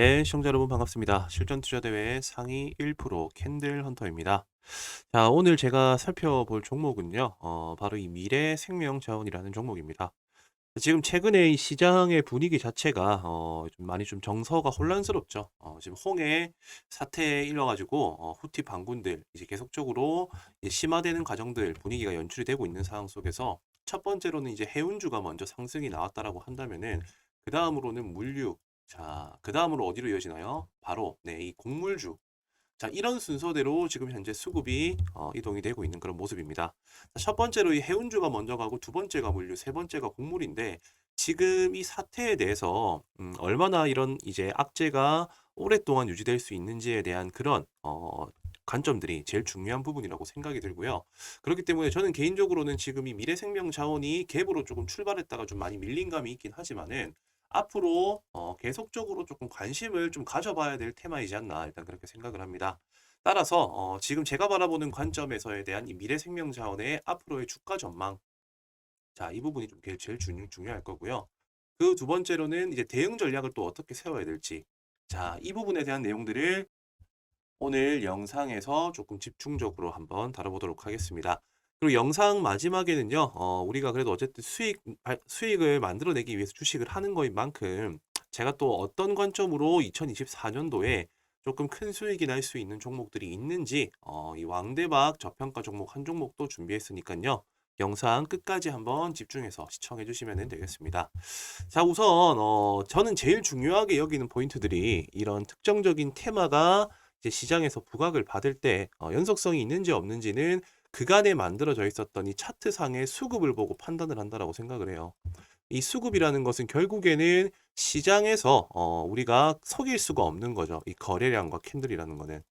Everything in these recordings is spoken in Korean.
네, 시청자 여러분 반갑습니다. 실전 투자 대회 상위 1% 캔들 헌터입니다. 자, 오늘 제가 살펴볼 종목은요. 어, 바로 이 미래 생명 자원이라는 종목입니다. 지금 최근에 이 시장의 분위기 자체가 어, 좀 많이 좀 정서가 혼란스럽죠. 어, 지금 홍해 사태에 일어가지고 어, 후티 반군들 이제 계속적으로 이제 심화되는 과정들 분위기가 연출이 되고 있는 상황 속에서 첫 번째로는 이제 해운주가 먼저 상승이 나왔다라고 한다면은 그 다음으로는 물류 자, 그 다음으로 어디로 이어지나요? 바로 네, 이 곡물주 자, 이런 순서대로 지금 현재 수급이 어, 이동이 되고 있는 그런 모습입니다. 자, 첫 번째로 이 해운주가 먼저 가고 두 번째가 물류, 세 번째가 곡물인데 지금 이 사태에 대해서 음, 얼마나 이런 이제 악재가 오랫동안 유지될 수 있는지에 대한 그런 어, 관점들이 제일 중요한 부분이라고 생각이 들고요. 그렇기 때문에 저는 개인적으로는 지금 이 미래생명 자원이 갭으로 조금 출발했다가 좀 많이 밀린 감이 있긴 하지만은 앞으로 어, 계속적으로 조금 관심을 좀 가져봐야 될 테마이지 않나 일단 그렇게 생각을 합니다. 따라서 어, 지금 제가 바라보는 관점에서에 대한 이 미래 생명 자원의 앞으로의 주가 전망 자, 이 부분이 좀 제일 제일 중, 중요할 거고요. 그 두 번째로는 이제 대응 전략을 또 어떻게 세워야 될지 자, 이 부분에 대한 내용들을 오늘 영상에서 조금 집중적으로 한번 다뤄보도록 하겠습니다. 그리고 영상 마지막에는요, 어, 우리가 그래도 어쨌든 수익, 발- 수익을 만들어내기 위해서 주식을 하는 거인 만큼 제가 또 어떤 관점으로 2024년도에 조금 큰 수익이 날 수 있는 종목들이 있는지 어, 이 왕대박 저평가 종목 한 종목도 준비했으니까요. 영상 끝까지 한번 집중해서 시청해 주시면 되겠습니다. 자, 우선 어, 저는 제일 중요하게 여기는 포인트들이 이런 특정적인 테마가 이제 시장에서 부각을 받을 때 어, 연속성이 있는지 없는지는 그간에 만들어져 있었던 이 차트상의 수급을 보고 판단을 한다라고 생각을 해요. 이 수급이라는 것은 결국에는 시장에서 어, 우리가 속일 수가 없는 거죠. 이 거래량과 캔들이라는 거는.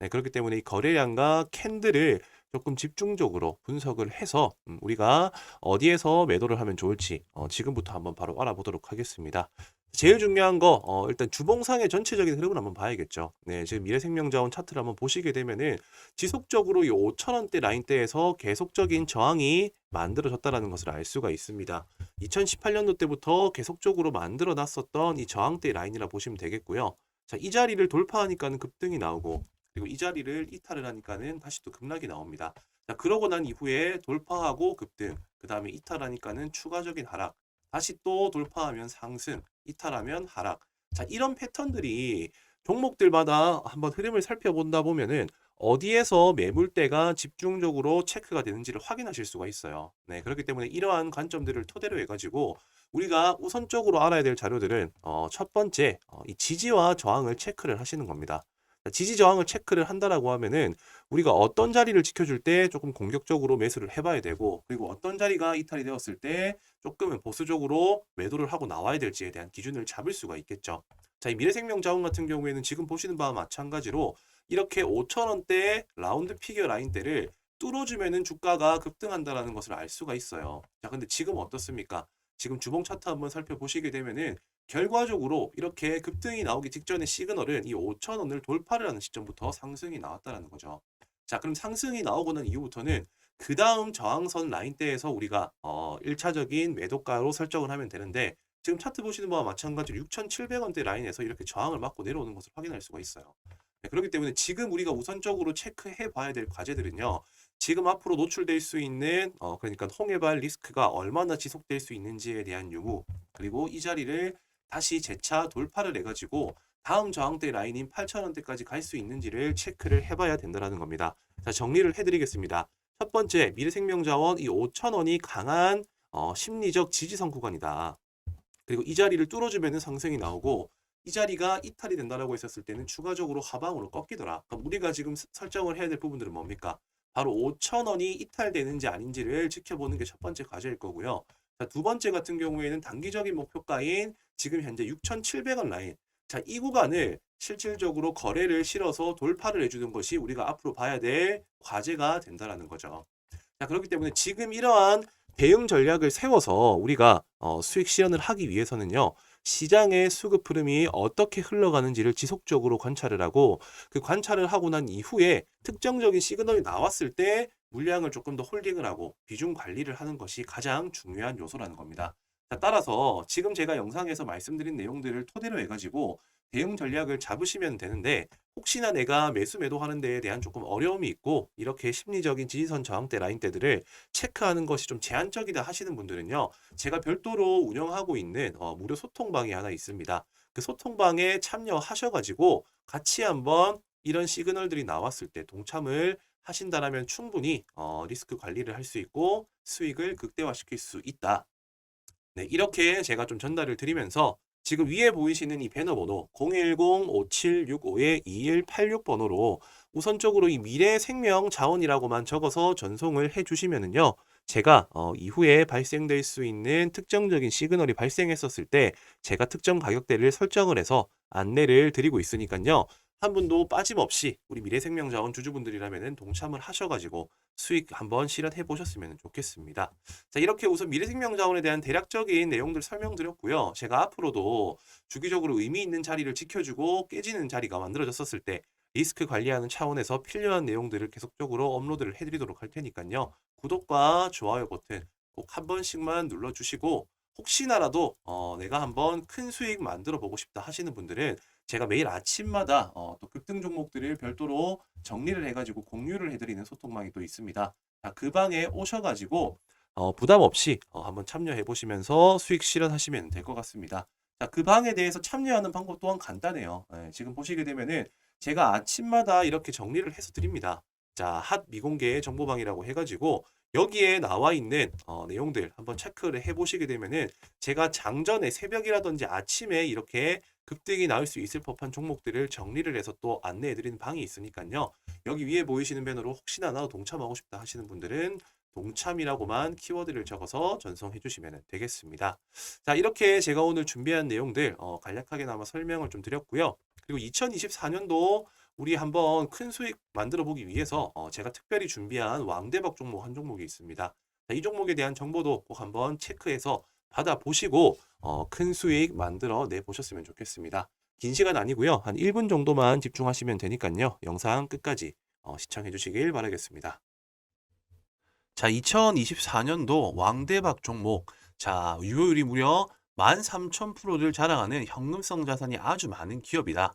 네, 그렇기 때문에 이 거래량과 캔들을 조금 집중적으로 분석을 해서 음, 우리가 어디에서 매도를 하면 좋을지 어, 지금부터 한번 바로 알아보도록 하겠습니다. 제일 중요한 거 어, 일단 주봉상의 전체적인 흐름을 한번 봐야겠죠. 네, 지금 미래생명자원 차트를 한번 보시게 되면은 지속적으로 이 5천원대 라인대에서 계속적인 저항이 만들어졌다라는 것을 알 수가 있습니다. 2018년도 때부터 계속적으로 만들어 놨었던 이 저항대 라인이라 보시면 되겠고요. 자, 이 자리를 돌파하니까는 급등이 나오고 그리고 이 자리를 이탈을 하니까는 다시 또 급락이 나옵니다. 자, 그러고 난 이후에 돌파하고 급등, 그 다음에 이탈하니까는 추가적인 하락, 다시 또 돌파하면 상승, 이탈하면 하락. 자, 이런 패턴들이 종목들마다 한번 흐름을 살펴본다 보면은 어디에서 매물대가 집중적으로 체크가 되는지를 확인하실 수가 있어요. 네, 그렇기 때문에 이러한 관점들을 토대로 해가지고 우리가 우선적으로 알아야 될 자료들은 어, 첫 번째 어, 이 지지와 저항을 체크를 하시는 겁니다. 자, 지지 저항을 체크를 한다라고 하면은 우리가 어떤 자리를 지켜줄 때 조금 공격적으로 매수를 해봐야 되고 그리고 어떤 자리가 이탈이 되었을 때 조금은 보수적으로 매도를 하고 나와야 될지에 대한 기준을 잡을 수가 있겠죠. 자, 이 미래생명 자원 같은 경우에는 지금 보시는 바와 마찬가지로 이렇게 5천원대 라운드 피겨 라인대를 뚫어주면은 주가가 급등한다라는 것을 알 수가 있어요. 자, 근데 지금 어떻습니까? 지금 주봉 차트 한번 살펴보시게 되면은 결과적으로 이렇게 급등이 나오기 직전의 시그널은 이 5천원을 돌파를 하는 시점부터 상승이 나왔다라는 거죠. 자, 그럼 상승이 나오고 난 이후부터는 그 다음 저항선 라인대에서 우리가 어, 1차적인 매도가로 설정을 하면 되는데 지금 차트 보시는 바와 마찬가지로 6,700원대 라인에서 이렇게 저항을 맞고 내려오는 것을 확인할 수가 있어요. 네, 그렇기 때문에 지금 우리가 우선적으로 체크해 봐야 될 과제들은요. 지금 앞으로 노출될 수 있는 어, 그러니까 홍해발 리스크가 얼마나 지속될 수 있는지에 대한 유무 그리고 이 자리를 다시 재차 돌파를 해가지고 다음 저항대 라인인 8,000원대까지 갈 수 있는지를 체크를 해봐야 된다는 겁니다. 자 정리를 해드리겠습니다. 첫 번째 미래생명자원 이 5,000원이 강한 어, 심리적 지지선 구간이다. 그리고 이 자리를 뚫어주면 상승이 나오고 이 자리가 이탈이 된다라고 했었을 때는 추가적으로 하방으로 꺾이더라. 그럼 우리가 지금 스- 설정을 해야 될 부분들은 뭡니까? 바로 5,000원이 이탈되는지 아닌지를 지켜보는 게 첫 번째 과제일 거고요. 자, 두 번째 같은 경우에는 단기적인 목표가인 지금 현재 6,700원 라인. 자, 이 구간을 실질적으로 거래를 실어서 돌파를 해주는 것이 우리가 앞으로 봐야 될 과제가 된다라는 거죠. 자, 그렇기 때문에 지금 이러한 대응 전략을 세워서 우리가 어, 수익 실현을 하기 위해서는요. 시장의 수급 흐름이 어떻게 흘러가는지를 지속적으로 관찰을 하고 그 관찰을 하고 난 이후에 특정적인 시그널이 나왔을 때 물량을 조금 더 홀딩을 하고 비중 관리를 하는 것이 가장 중요한 요소라는 겁니다. 자, 따라서 지금 제가 영상에서 말씀드린 내용들을 토대로 해가지고 대응 전략을 잡으시면 되는데 혹시나 내가 매수 매도하는 데에 대한 조금 어려움이 있고 이렇게 심리적인 지지선 저항대 라인대들을 체크하는 것이 좀 제한적이다 하시는 분들은요. 제가 별도로 운영하고 있는 어, 무료 소통방이 하나 있습니다. 그 소통방에 참여하셔가지고 같이 한번 이런 시그널들이 나왔을 때 동참을 하신다라면 충분히 어, 리스크 관리를 할 수 있고 수익을 극대화시킬 수 있다. 네, 이렇게 제가 좀 전달을 드리면서 지금 위에 보이시는 이 배너 번호 010-5765-2186 번호로 우선적으로 이 미래 생명 자원이라고만 적어서 전송을 해 주시면은요. 제가 어, 이후에 발생될 수 있는 특정적인 시그널이 발생했었을 때 제가 특정 가격대를 설정을 해서 안내를 드리고 있으니까요. 한 분도 빠짐없이 우리 미래생명자원 주주분들이라면 동참을 하셔가지고 수익 한번 실현해 보셨으면 좋겠습니다. 자, 이렇게 우선 미래생명자원에 대한 대략적인 내용들 설명드렸고요. 제가 앞으로도 주기적으로 의미 있는 자리를 지켜주고 깨지는 자리가 만들어졌었을 때 리스크 관리하는 차원에서 필요한 내용들을 계속적으로 업로드를 해드리도록 할 테니까요. 구독과 좋아요 버튼 꼭 한 번씩만 눌러주시고 혹시나라도 어, 내가 한번 큰 수익 만들어 보고 싶다 하시는 분들은 제가 매일 아침마다 어, 또 급등 종목들을 별도로 정리를 해가지고 공유를 해드리는 소통방이 또 있습니다. 자, 그 방에 오셔가지고 어, 부담 없이 어, 한번 참여해 보시면서 수익 실현하시면 될 것 같습니다. 자, 그 방에 대해서 참여하는 방법 또한 간단해요. 예, 지금 보시게 되면은 제가 아침마다 이렇게 정리를 해서 드립니다. 자, 핫 미공개 정보방이라고 해가지고 여기에 나와 있는 어, 내용들 한번 체크를 해보시게 되면은 제가 장전에 새벽이라든지 아침에 이렇게 급등이 나올 수 있을 법한 종목들을 정리를 해서 또 안내해드리는 방이 있으니까요. 여기 위에 보이시는 배너로 혹시나 나도 동참하고 싶다 하시는 분들은 동참이라고만 키워드를 적어서 전송해 주시면 되겠습니다. 자, 이렇게 제가 오늘 준비한 내용들 어, 간략하게나마 설명을 좀 드렸고요. 그리고 2024년도 우리 한번 큰 수익 만들어 보기 위해서 어, 제가 특별히 준비한 왕대박 종목 한 종목이 있습니다. 자, 이 종목에 대한 정보도 꼭 한번 체크해서 받아보시고 어, 큰 수익 만들어 내 보셨으면 좋겠습니다. 긴 시간 아니고요. 한 1분 정도만 집중하시면 되니까요. 영상 끝까지 어, 시청해 주시길 바라겠습니다. 자, 2024년도 왕대박 종목. 자, 유효율이 무려 13,000%를 자랑하는 현금성 자산이 아주 많은 기업이다.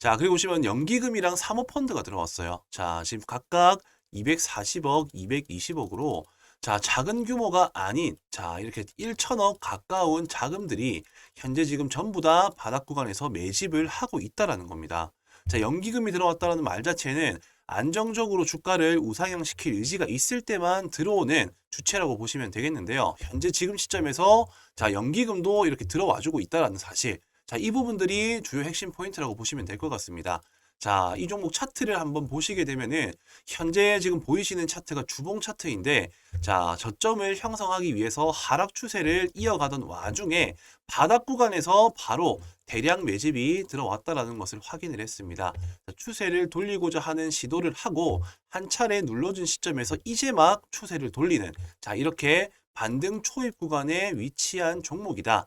자, 그리고 보시면 연기금이랑 사모펀드가 들어왔어요. 자, 지금 각각 240억, 220억으로 자, 작은 규모가 아닌 자, 이렇게 1천억 가까운 자금들이 현재 지금 전부 다 바닥 구간에서 매집을 하고 있다라는 겁니다. 자, 연기금이 들어왔다는 말 자체는 안정적으로 주가를 우상향시킬 의지가 있을 때만 들어오는 주체라고 보시면 되겠는데요. 현재 지금 시점에서 자, 연기금도 이렇게 들어와주고 있다라는 사실. 자, 이 부분들이 주요 핵심 포인트라고 보시면 될 것 같습니다. 자, 이 종목 차트를 한번 보시게 되면은 현재 지금 보이시는 차트가 주봉 차트인데 자, 저점을 형성하기 위해서 하락 추세를 이어가던 와중에 바닥 구간에서 바로 대량 매집이 들어왔다라는 것을 확인을 했습니다. 자, 추세를 돌리고자 하는 시도를 하고 한 차례 눌러준 시점에서 이제 막 추세를 돌리는 자, 이렇게 반등 초입 구간에 위치한 종목이다.